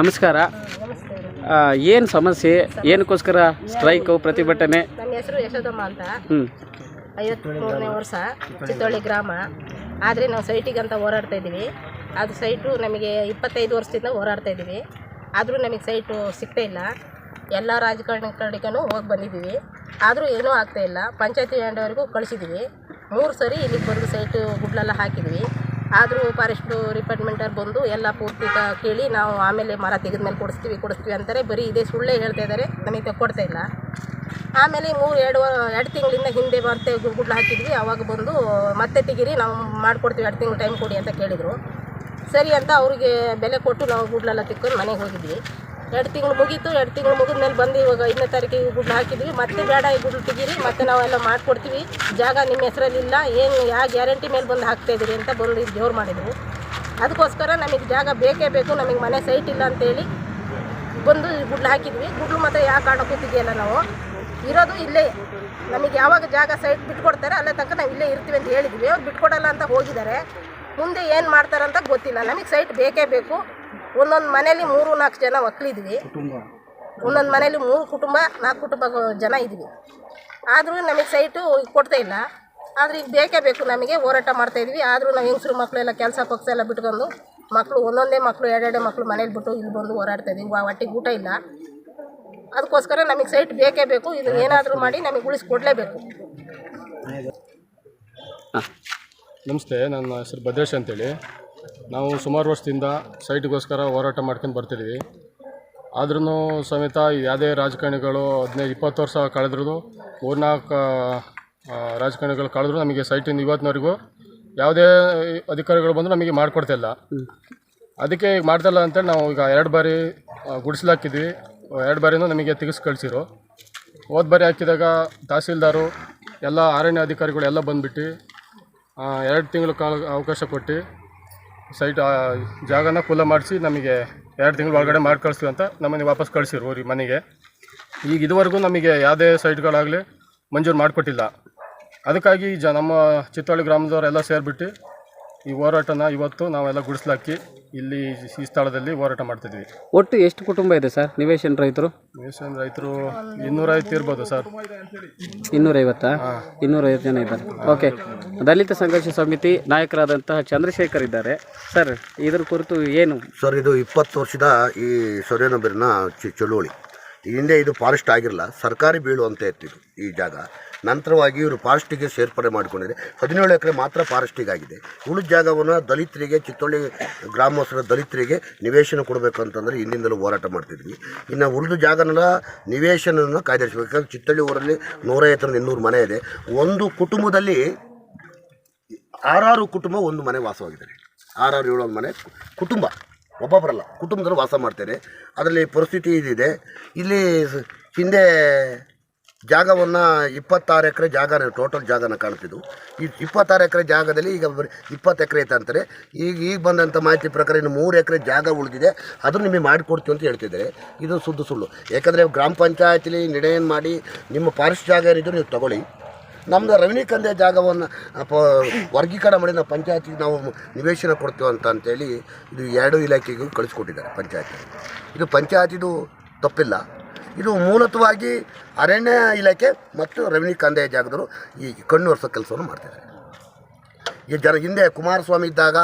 ನಮಸ್ಕಾರ. ಏನು ಸಮಸ್ಯೆ? ಏನಕ್ಕೋಸ್ಕರ ಸ್ಟ್ರೈಕು ಪ್ರತಿಭಟನೆ? ನನ್ನ ಹೆಸರು ಯಶೋದಮ್ಮ ಅಂತ. ಹ್ಞೂ ಐವತ್ತ್ಮೂರನೇ ವರ್ಷ ಚಿತ್ತೋಳಿ ಗ್ರಾಮ. ಆದರೆ ನಾವು ಸೈಟಿಗೆ ಅಂತ ಹೋರಾಡ್ತಾ ಇದ್ದೀವಿ. ಅದು ಸೈಟು ನಮಗೆ ಇಪ್ಪತ್ತೈದು ವರ್ಷದಿಂದ ಹೋರಾಡ್ತಾ ಇದ್ದೀವಿ. ಆದರೂ ನಮಗೆ ಸೈಟು ಸಿಗ್ತಾ ಇಲ್ಲ. ಎಲ್ಲ ರಾಜಕಾರಣಿ ಕಡೆಗೂ ಹೋಗಿ ಬಂದಿದ್ದೀವಿ. ಆದರೂ ಏನೂ ಆಗ್ತಾ ಇಲ್ಲ. ಪಂಚಾಯತಿ ಹ್ಯಾಂಡವರೆಗೂ ಕಳಿಸಿದ್ದೀವಿ. ಮೂರು ಸರಿ ಇಲ್ಲಿಗೆ ಬಂದು ಸೈಟು ಗುಡ್ಲೆಲ್ಲ ಹಾಕಿದ್ವಿ ಆದರೂ ಫಾರೆಸ್ಟು ಡಿಪಾರ್ಟ್ಮೆಂಟವ್ರು ಬಂದು ಎಲ್ಲ ಪೂರ್ತಿ ಕೇಳಿ ನಾವು ಆಮೇಲೆ ಮರ ತೆಗೆದ ಮೇಲೆ ಕೊಡಿಸ್ತೀವಿ ಕೊಡಿಸ್ತೀವಿ ಅಂತಾರೆ. ಬರೀ ಇದೇ ಸುಳ್ಳೇ ಹೇಳ್ತಾ ಇದ್ದಾರೆ ನಮಗೆ ತೆಕ್ಕೊಡ್ತಾ ಇಲ್ಲ. ಆಮೇಲೆ ಮೂರು ಎರಡು ಎರಡು ತಿಂಗಳಿಂದ ಹಿಂದೆ ಮತ್ತೆ ಗುಡ್ಲ ಹಾಕಿದ್ವಿ. ಅವಾಗ ಬಂದು ಮತ್ತೆ ತೆಗೀರಿ, ನಾವು ಮಾಡಿಕೊಡ್ತೀವಿ, ಎರಡು ತಿಂಗಳು ಟೈಮ್ ಕೊಡಿ ಅಂತ ಕೇಳಿದರು. ಸರಿ ಅಂತ ಅವ್ರಿಗೆ ಬೆಲೆ ಕೊಟ್ಟು ನಾವು ಗುಡ್ಲೆಲ್ಲ ತಿಕ್ಕೊಂಡು ಮನೆಗೆ ಹೋಗಿದ್ವಿ. ಎರಡು ತಿಂಗಳು ಮುಗೀತು, ಎರಡು ತಿಂಗಳು ಮುಗಿದ ಮೇಲೆ ಬಂದು ಇವಾಗ ಐದನೇ ತಾರೀಕಿಗೆ ಗುಡ್ಲು ಹಾಕಿದ್ವಿ. ಮತ್ತೆ ಬೇಡ ಈ ಗುಡ್ಲು ತೆಗೀರಿ, ಮತ್ತೆ ನಾವೆಲ್ಲ ಮಾಡಿಕೊಡ್ತೀವಿ. ಜಾಗ ನಿಮ್ಮ ಹೆಸರಲ್ಲಿ ಇಲ್ಲ, ಏನು ಯಾವ ಗ್ಯಾರಂಟಿ ಮೇಲೆ ಬಂದು ಹಾಕ್ತಾ ಇದ್ದೀರಿ ಅಂತ ಬಂದು ಜೋರು ಮಾಡಿದರು. ಅದಕ್ಕೋಸ್ಕರ ನಮಗೆ ಜಾಗ ಬೇಕೇ ಬೇಕು, ನಮಗೆ ಮನೆ ಸೈಟ್ ಇಲ್ಲ ಅಂತೇಳಿ ಬಂದು ಗುಡ್ಲು ಹಾಕಿದ್ವಿ. ಗುಡ್ಲು ಮಾತ್ರ ಯಾಕೆ ಕೂತಿದೆಯಲ್ಲ ನಾವು? ಇರೋದು ಇಲ್ಲೇ. ನಮಗೆ ಯಾವಾಗ ಜಾಗ ಸೈಟ್ ಬಿಟ್ಕೊಡ್ತಾರೆ, ಅಲ್ಲೇ ತನಕ ನಾವು ಇಲ್ಲೇ ಇರ್ತೀವಿ ಅಂತ ಹೇಳಿದ್ವಿ. ಅವ್ರು ಬಿಟ್ಕೊಡಲ್ಲ ಅಂತ ಹೋಗಿದ್ದಾರೆ. ಮುಂದೆ ಏನು ಮಾಡ್ತಾರಂತ ಗೊತ್ತಿಲ್ಲ. ನಮಗೆ ಸೈಟ್ ಬೇಕೇ ಬೇಕು. ಒಂದೊಂದು ಮನೇಲಿ ಮೂರು ನಾಲ್ಕು ಜನ ಮಕ್ಕಳಿದ್ವಿ ಒಂದೊಂದು ಮನೇಲಿ ಮೂರು ಕುಟುಂಬ ನಾಲ್ಕು ಕುಟುಂಬ ಜನ ಇದ್ವಿ. ಆದರೂ ನಮಗೆ ಸೈಟು ಕೊಡ್ತಾ ಇಲ್ಲ. ಆದರೆ ಈಗ ಬೇಕೇ ಬೇಕು ನಮಗೆ ಹೋರಾಟ ಮಾಡ್ತಾ ಇದ್ವಿ. ಆದರೂ ನಾವು ಹೆಂಗಸ್ರು ಮಕ್ಕಳೆಲ್ಲ ಕೆಲಸ ಪಕ್ಷ ಎಲ್ಲ ಬಿಟ್ಕೊಂಡು ಮಕ್ಕಳು ಒಂದೊಂದೇ ಮಕ್ಕಳು ಎರಡೆರಡು ಮಕ್ಕಳು ಮನೇಲಿ ಬಿಟ್ಟು ಇಲ್ಲಿ ಬಂದು ಹೋರಾಡ್ತಾ ಇದ್ದೀವಿ ವಾ- ಹೊಟ್ಟೆಗೆ ಊಟ ಇಲ್ಲ. ಅದಕ್ಕೋಸ್ಕರ ನಮಗೆ ಸೈಟ್ ಬೇಕೇ ಬೇಕು. ಇದು ಏನಾದರೂ ಮಾಡಿ ನಮಗೆ ಉಳಿಸ್ಕೊಡ್ಲೇಬೇಕು. ನಮಸ್ತೆ ನನ್ನ ಹೆಸರು ಭದ್ರೇಶ್ ಅಂತೇಳಿ. ನಾವು ಸುಮಾರು ವರ್ಷದಿಂದ ಸೈಟ್ಗೋಸ್ಕರ ಹೋರಾಟ ಮಾಡ್ಕೊಂಡು ಬರ್ತಿದ್ದೀವಿ. ಆದ್ರೂ ಸಮೇತ ಯಾವುದೇ ರಾಜಕಾರಣಿಗಳು ಹದಿನೈದು, ಇಪ್ಪತ್ತು ವರ್ಷ ಕಳೆದ್ರೂ ಮೂರ್ನಾಲ್ಕು ರಾಜಕಾರಣಿಗಳು ಕಳೆದ್ರು ನಮಗೆ ಸೈಟಿಂದ ಇವತ್ತಿನವರೆಗೂ ಯಾವುದೇ ಅಧಿಕಾರಿಗಳು ಬಂದರೂ ನಮಗೆ ಮಾಡಿಕೊಡ್ತಿಲ್ಲ ಅದಕ್ಕೆ ಈಗ ಮಾಡ್ತಾಯಿಲ್ಲ ಅಂತೇಳಿ ನಾವು ಈಗ ಎರಡು ಬಾರಿ ಗುಡಿಸ್ಲಾಕಿದ್ವಿ ಎರಡು ಬಾರಿನೂ ನಮಗೆ ತೆಗೆಸಿ ಕಳಿಸಿರು. ಹೋದ ಬಾರಿ ಹಾಕಿದಾಗ ತಹಸೀಲ್ದಾರು, ಎಲ್ಲ ಅರಣ್ಯ ಅಧಿಕಾರಿಗಳು ಎಲ್ಲ ಬಂದುಬಿಟ್ಟು ಎರಡು ತಿಂಗಳು ಕಾಲ ಅವಕಾಶ ಕೊಟ್ಟು ಸೈಟ್ ಜಾಗನ ಕುಲ ಮಾಡಿಸಿ ನಮಗೆ ಎರಡು ತಿಂಗಳು ಒಳಗಡೆ ಮಾಡಿ ಕಳಿಸ್ತೀವಿ ಅಂತ ನಮ್ಮನೆ ವಾಪಸ್ ಕಳಿಸಿರು ಊರಿಗೆ ಮನೆಗೆ. ಈಗ ಇದುವರೆಗೂ ನಮಗೆ ಯಾವುದೇ ಸೈಟ್ಗಳಾಗಲಿ ಮಂಜೂರು ಮಾಡಿಕೊಟ್ಟಿಲ್ಲ. ಅದಕ್ಕಾಗಿ ಜ, ನಮ್ಮ ಚಿತ್ತೋಳಿ ಗ್ರಾಮದವರೆಲ್ಲ ಸೇರಿಬಿಟ್ಟು ಈ ಹೋರಾಟನ ಇವತ್ತು ನಾವೆಲ್ಲ ಗುಡಿಸ್ಲಾಕಿ ಇಲ್ಲಿ ಈ ಸ್ಥಳದಲ್ಲಿ ಹೋರಾಟ ಮಾಡ್ತಿದ್ವಿ. ಒಟ್ಟು ಎಷ್ಟು ಕುಟುಂಬ ಇದೆ ಸರ್? ನಿವೇಶನ್ ರೈತರು? ನಿವೇಶನ ರೈತರು ಇನ್ನೂರೈವತ್ತು ಇರ್ಬೋದು ಸರ್. ಇನ್ನೂರೈವತ್ತಾ? ಇನ್ನೂರೈವತ್ತು ಜನ ಇದ್ದಾರೆ. ಓಕೆ ದಲಿತ ಸಂಘರ್ಷ ಸಮಿತಿ ನಾಯಕರಾದಂತಹ ಚಂದ್ರಶೇಖರ್ ಇದ್ದಾರೆ. ಸರ್ ಇದ್ರ ಕುರಿತು ಏನು? ಸರ್ ಇದು ಇಪ್ಪತ್ತು ವರ್ಷದ ಈ ಸೊರೇನಬಿರಿನ ಚಿ ಚಳುವಳಿ. ಈ ಹಿಂದೆ ಇದು ಫಾರೆಸ್ಟ್ ಆಗಿರಲ್ಲ ಸರ್ಕಾರಿ ಬೀಳು ಅಂತ ಇರ್ತಿದ್ದು ಈ ಜಾಗ. ನಂತರವಾಗಿ ಇವರು ಫಾರೆಸ್ಟಿಗೆ ಸೇರ್ಪಡೆ ಮಾಡಿಕೊಂಡಿದೆ ಹದಿನೇಳು ಎಕರೆ ಮಾತ್ರ ಫಾರೆಸ್ಟಿಗೆ ಆಗಿದೆ. ಉಳಿದ ಜಾಗವನ್ನು ದಲಿತರಿಗೆ, ಚಿತ್ತೋಳಿ ಗ್ರಾಮಸ್ಥರ ದಲಿತರಿಗೆ ನಿವೇಶನ ಕೊಡಬೇಕು ಅಂತಂದರೆ ಹಿಂದಿಂದಲೂ ಹೋರಾಟ ಮಾಡ್ತಿದ್ವಿ. ಇನ್ನು ಉಳಿದ ಜಾಗನೆಲ್ಲ ನಿವೇಶನವನ್ನು ಕಾಯ್ದಿರಿಸಬೇಕು. ಯಾಕಂದರೆ ಚಿತ್ತಳ್ಳಿ ಊರಲ್ಲಿ ನೂರೈವತ್ತರಿಂದ ಇನ್ನೂರು ಮನೆ ಇದೆ. ಒಂದು ಕುಟುಂಬದಲ್ಲಿ ಆರಾರು ಕುಟುಂಬ, ಒಂದು ಮನೆ ವಾಸವಾಗಿದ್ದಾರೆ ಆರಾರು ಏಳು ಮನೆ ಕುಟುಂಬ. ಒಬ್ಬೊಬ್ಬರಲ್ಲ ಕುಟುಂಬದಲ್ಲಿ ವಾಸ ಮಾಡ್ತಾರೆ ಅದರಲ್ಲಿ ಪರಿಸ್ಥಿತಿ ಇದಿದೆ. ಇಲ್ಲಿ ಹಿಂದೆ ಜಾಗವನ್ನು ಇಪ್ಪತ್ತಾರು ಎಕರೆ ಜಾಗನ ಟೋಟಲ್ ಜಾಗನ ಕಾಣ್ತಿದ್ದು ಈ ಇಪ್ಪತ್ತಾರು ಎಕರೆ ಜಾಗದಲ್ಲಿ ಈಗ ಬರೀ ಇಪ್ಪತ್ತು ಎಕರೆ ಐತೆ ಅಂತಾರೆ. ಈಗ ಈಗ ಬಂದಂಥ ಮಾಹಿತಿ ಪ್ರಕಾರ ಇನ್ನು ಮೂರು ಎಕರೆ ಜಾಗ ಉಳಿದಿದೆ. ಅದನ್ನು ನಿಮಗೆ ಮಾಡಿಕೊಡ್ತೀವಿ ಅಂತ ಹೇಳ್ತಿದ್ದಾರೆ. ಇದು ಸುದ್ದು ಸುಳ್ಳು. ಯಾಕಂದರೆ ಗ್ರಾಮ ಪಂಚಾಯತಿಲಿ ನಿರ್ಣಯ ಮಾಡಿ ನಿಮ್ಮ ಫಾರೆಸ್ಟ್ ಜಾಗ ಏನಿದ್ರು ನೀವು ತಗೊಳ್ಳಿ. ನಮ್ಮದು ರವಿನಿಕಂದೆ ಕಂದೆ ಜಾಗವನ್ನು ಪ ವರ್ಗೀಕರಣ ಮಾಡಿ ನಾವು ಪಂಚಾಯತಿಗೆ ನಾವು ನಿವೇಶನ ಕೊಡ್ತೀವಿ ಅಂತ ಅಂತೇಳಿ ಇದು ಎರಡು ಇಲಾಖೆಗೂ ಕಳಿಸ್ಕೊಟ್ಟಿದ್ದಾರೆ ಪಂಚಾಯತಿ ಇದು ಪಂಚಾಯತಿದು ತಪ್ಪಿಲ್ಲ. ಇದು ಮೂಲತವಾಗಿ ಅರಣ್ಯ ಇಲಾಖೆ ಮತ್ತು ರೆವಿನ್ಯೂ ಕಂದಾಯ ಜಾಗದವರು ಈ ಕಣ್ಣು ಒರೆಸೋ ಕೆಲಸವನ್ನು ಮಾಡ್ತಾರೆ ಈ ಜನ ಹಿಂದೆ ಕುಮಾರಸ್ವಾಮಿ ಇದ್ದಾಗ,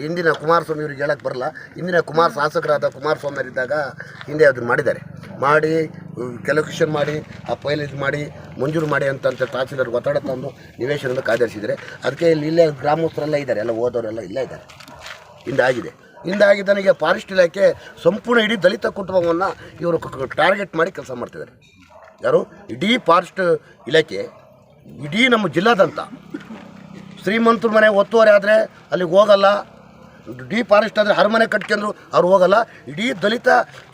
ಹಿಂದಿನ ಕುಮಾರಸ್ವಾಮಿ ಇವ್ರಿಗೆ ಹೇಳಕ್ಕೆ ಬರಲ್ಲ. ಹಿಂದಿನ ಕುಮಾರ್ ಶಾಸಕರಾದ ಕುಮಾರಸ್ವಾಮಿ ಇದ್ದಾಗ ಹಿಂದೆ ಅದನ್ನು ಮಾಡಿದ್ದಾರೆ. ಮಾಡಿ ಕೆಲಕ್ಷನ್ ಮಾಡಿ, ಆ ಫೈಲ್ ಇದು ಮಾಡಿ, ಮಂಜೂರು ಮಾಡಿ ಅಂತಂತ ತಹಸೀಲ್ದಾರ್ ಒತ್ತಡ ತಂದು ನಿವೇಶನದ ಕಾದರಿಸಿದರೆ ಅದಕ್ಕೆ ಇಲ್ಲಿ ಇಲ್ಲೇ ಗ್ರಾಮಸ್ಥರೆಲ್ಲ ಇದ್ದಾರೆ. ಎಲ್ಲ ಓದೋರೆಲ್ಲ ಇಲ್ಲೇ ಇದ್ದಾರೆ. ಹಿಂದಾಗಿದೆ ಹಿಂದಾಗಿ ನನಗೆ ಫಾರೆಸ್ಟ್ ಇಲಾಖೆ ಸಂಪೂರ್ಣ ಇಡೀ ದಲಿತ ಕುಟುಂಬವನ್ನು ಇವರು ಟಾರ್ಗೆಟ್ ಮಾಡಿ ಕೆಲಸ ಮಾಡ್ತಿದ್ದಾರೆ. ಯಾರು? ಇಡೀ ಫಾರೆಸ್ಟ್ ಇಲಾಖೆ, ಇಡೀ ನಮ್ಮ ಜಿಲ್ಲಾದಂಥ ಶ್ರೀಮಂತರ ಮನೆ ಒತ್ತುವರಿ ಆದರೆ ಅಲ್ಲಿಗೆ ಹೋಗಲ್ಲ. ಡಿ ಫಾರೆಸ್ಟ್ ಆದರೆ ಅರಮನೆ ಕಟ್ಕೊಂಡ್ರು ಅವ್ರು ಹೋಗಲ್ಲ. ಇಡೀ ದಲಿತ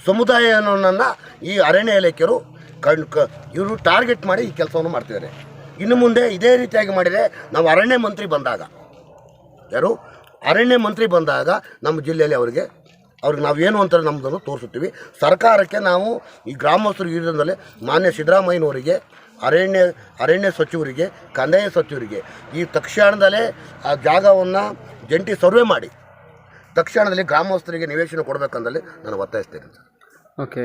ಸಮುದಾಯವನ್ನು ಈ ಅರಣ್ಯ ಇಲಾಖೆಯರು ಕಣ್ ಇವರು ಟಾರ್ಗೆಟ್ ಮಾಡಿ ಈ ಕೆಲಸವನ್ನು ಮಾಡ್ತಿದ್ದಾರೆ. ಇನ್ನು ಮುಂದೆ ಇದೇ ರೀತಿಯಾಗಿ ಮಾಡಿದರೆ ನಾವು ಅರಣ್ಯ ಮಂತ್ರಿ ಬಂದಾಗ, ಯಾರು? ಅರಣ್ಯ ಮಂತ್ರಿ ಬಂದಾಗ ನಮ್ಮ ಜಿಲ್ಲೆಯಲ್ಲಿ ಅವರಿಗೆ, ಅವ್ರಿಗೆ ಏನು ಅಂತ ನಮ್ಮದನ್ನು ತೋರಿಸುತ್ತೀವಿ. ಸರ್ಕಾರಕ್ಕೆ ನಾವು ಈ ಗ್ರಾಮಸ್ಥರು ಇರೋದ್ರಲ್ಲಿ ಮಾನ್ಯ ಸಿದ್ದರಾಮಯ್ಯನವರಿಗೆ, ಅರಣ್ಯ ಅರಣ್ಯ ಸಚಿವರಿಗೆ, ಕಂದಾಯ ಸಚಿವರಿಗೆ ಈ ತಕ್ಷಣದಲ್ಲೇ ಆ ಜಾಗವನ್ನು ಜಂಟಿ ಸರ್ವೆ ಮಾಡಿ. ತಕ್ಷಣದಲ್ಲಿ ಗ್ರಾಮಸ್ಥರಿಗೆ ನಿವೇಶನ ಕೊಡಬೇಕಂದಲ್ಲಿ ನಾನು ಒತ್ತಾಯಿಸ್ತೇನೆ. ಓಕೆ